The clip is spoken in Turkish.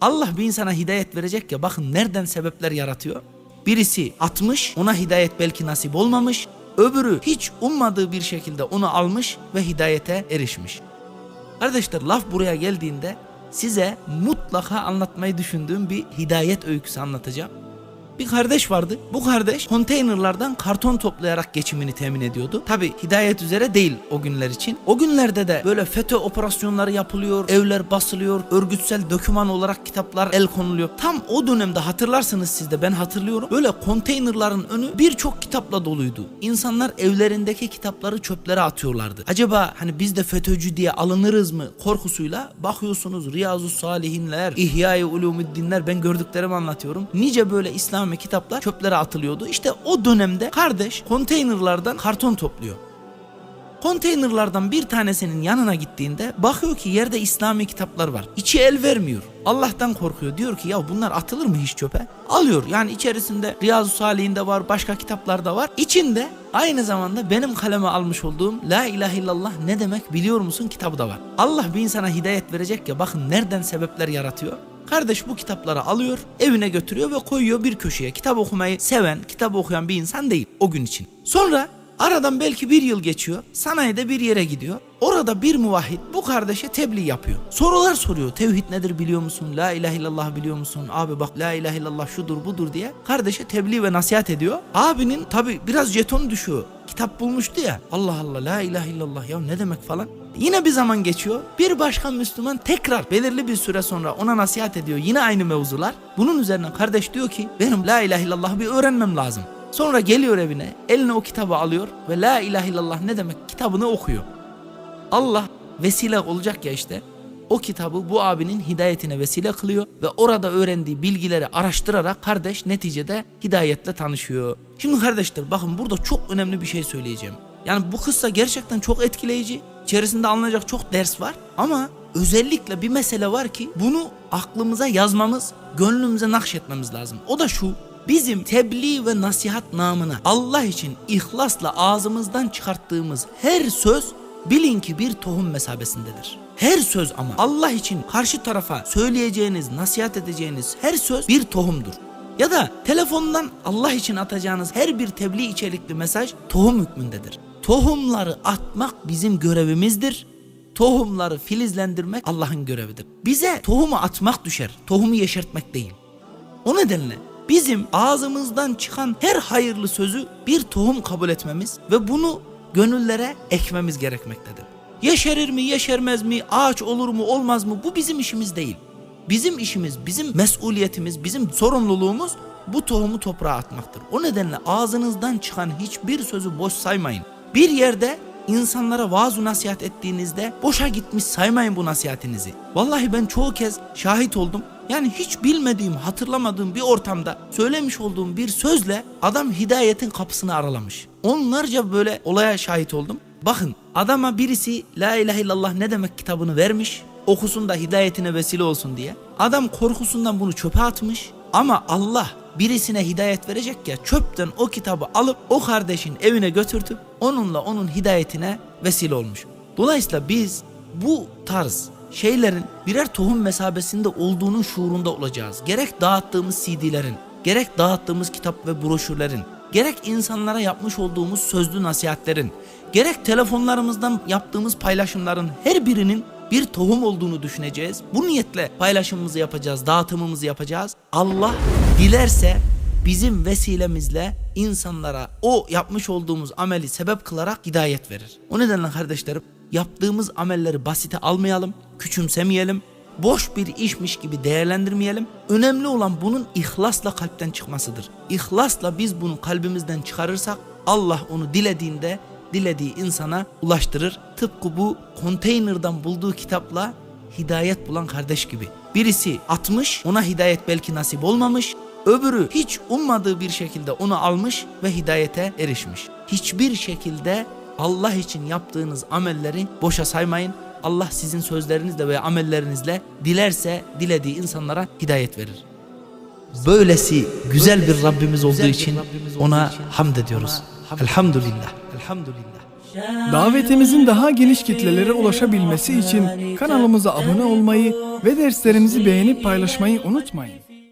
Allah bir insana hidayet verecek ya bakın nereden sebepler yaratıyor. Birisi atmış ona hidayet belki nasip olmamış. Öbürü hiç ummadığı bir şekilde onu almış ve hidayete erişmiş. Kardeşler laf buraya geldiğinde size mutlaka anlatmayı düşündüğüm bir hidayet öyküsü anlatacağım. Bir kardeş vardı. Bu kardeş konteynerlardan karton toplayarak geçimini temin ediyordu. Tabi hidayet üzere değil o günler için. O günlerde de böyle FETÖ operasyonları yapılıyor, evler basılıyor, örgütsel döküman olarak kitaplar el konuluyor. Tam o dönemde hatırlarsınız siz de ben hatırlıyorum. Böyle konteynerların önü birçok kitapla doluydu. İnsanlar evlerindeki kitapları çöplere atıyorlardı. Acaba hani biz de FETÖ'cü diye alınırız mı korkusuyla bakıyorsunuz Riyazu Salihinler, İhya-i Ulumuddinler ben gördüklerimi anlatıyorum. Nice böyle İslami kitaplar çöplere atılıyordu. İşte o dönemde kardeş konteynerlardan karton topluyor. Konteynerlardan bir tanesinin yanına gittiğinde bakıyor ki yerde İslami kitaplar var. İçi el vermiyor. Allah'tan korkuyor. Diyor ki ya bunlar atılır mı hiç çöpe? Alıyor. Yani içerisinde Riyazu Salih'inde var, başka kitaplar da var. İçinde aynı zamanda benim kaleme almış olduğum La ilahe illallah ne demek biliyor musun kitabı da var. Allah bir insana hidayet verecek ya bakın nereden sebepler yaratıyor. Kardeş bu kitapları alıyor, evine götürüyor ve koyuyor bir köşeye. Kitap okumayı seven, kitap okuyan bir insan değil o gün için. Sonra aradan belki bir yıl geçiyor, sanayide bir yere gidiyor. Orada bir muvahhid bu kardeşe tebliğ yapıyor. Sorular soruyor. Tevhid nedir biliyor musun? La ilahe illallah biliyor musun? Abi bak la ilahe illallah şudur budur diye kardeşe tebliğ ve nasihat ediyor. Abinin tabi biraz jeton düşüyor. Kitap bulmuştu ya. Allah Allah la ilahe illallah ya ne demek falan. Yine bir zaman geçiyor. Bir başka Müslüman tekrar belirli bir süre sonra ona nasihat ediyor. Yine aynı mevzular. Bunun üzerine kardeş diyor ki benim la ilahe illallah bir öğrenmem lazım. Sonra geliyor evine, eline o kitabı alıyor ve la ilahe illallah ne demek kitabını okuyor. Allah vesile olacak ya işte. O kitabı bu abinin hidayetine vesile kılıyor ve orada öğrendiği bilgileri araştırarak kardeş neticede hidayetle tanışıyor. Şimdi kardeşler bakın burada çok önemli bir şey söyleyeceğim. Yani bu kıssa gerçekten çok etkileyici. İçerisinde alınacak çok ders var ama özellikle bir mesele var ki bunu aklımıza yazmamız, gönlümüze nakşetmemiz lazım. O da şu. Bizim tebliğ ve nasihat namına Allah için ihlasla ağzımızdan çıkarttığımız her söz bilin ki bir tohum mesabesindedir. Her söz ama Allah için karşı tarafa söyleyeceğiniz, nasihat edeceğiniz her söz bir tohumdur. Ya da telefondan Allah için atacağınız her bir tebliğ içerikli mesaj tohum hükmündedir. Tohumları atmak bizim görevimizdir. Tohumları filizlendirmek Allah'ın görevidir. Bize tohumu atmak düşer, tohumu yeşertmek değil. O nedenle bizim ağzımızdan çıkan her hayırlı sözü bir tohum kabul etmemiz ve bunu gönüllere ekmemiz gerekmektedir. Yeşerir mi, yeşermez mi, ağaç olur mu, olmaz mı bu bizim işimiz değil. Bizim işimiz, bizim mesuliyetimiz, bizim sorumluluğumuz bu tohumu toprağa atmaktır. O nedenle ağzınızdan çıkan hiçbir sözü boş saymayın. Bir yerde insanlara vaaz nasihat ettiğinizde boşa gitmiş saymayın bu nasihatinizi. Vallahi ben çoğu kez şahit oldum. Yani hiç bilmediğim, hatırlamadığım bir ortamda söylemiş olduğum bir sözle adam hidayetin kapısını aralamış. Onlarca böyle olaya şahit oldum. Bakın adama birisi La ilahe illallah ne demek kitabını vermiş. Okusun da hidayetine vesile olsun diye. Adam korkusundan bunu çöpe atmış. Ama Allah birisine hidayet verecek ya çöpten o kitabı alıp o kardeşin evine götürtüp onunla onun hidayetine vesile olmuş. Dolayısıyla biz bu tarz şeylerin birer tohum mesabesinde olduğunun şuurunda olacağız. Gerek dağıttığımız CD'lerin, gerek dağıttığımız kitap ve broşürlerin, gerek insanlara yapmış olduğumuz sözlü nasihatlerin, gerek telefonlarımızdan yaptığımız paylaşımların her birinin bir tohum olduğunu düşüneceğiz. Bu niyetle paylaşımımızı yapacağız, dağıtımımızı yapacağız. Allah dilerse bizim vesilemizle insanlara o yapmış olduğumuz ameli sebep kılarak hidayet verir. O nedenle kardeşlerim yaptığımız amelleri basite almayalım, küçümsemeyelim, boş bir işmiş gibi değerlendirmeyelim. Önemli olan bunun ihlasla kalpten çıkmasıdır. İhlasla biz bunu kalbimizden çıkarırsak Allah onu dilediğinde dilediği insana ulaştırır. Tıpkı bu konteynerdan bulduğu kitapla hidayet bulan kardeş gibi. Birisi atmış, ona hidayet belki nasip olmamış. Öbürü hiç ummadığı bir şekilde onu almış ve hidayete erişmiş. Hiçbir şekilde Allah için yaptığınız amelleri boşa saymayın. Allah sizin sözlerinizle ve amellerinizle dilerse dilediği insanlara hidayet verir. Böylesi güzel bir Rabbimiz olduğu için ona hamd ediyoruz. Elhamdülillah. Elhamdülillah. Davetimizin daha geniş kitlelere ulaşabilmesi için kanalımıza abone olmayı ve derslerimizi beğenip paylaşmayı unutmayın.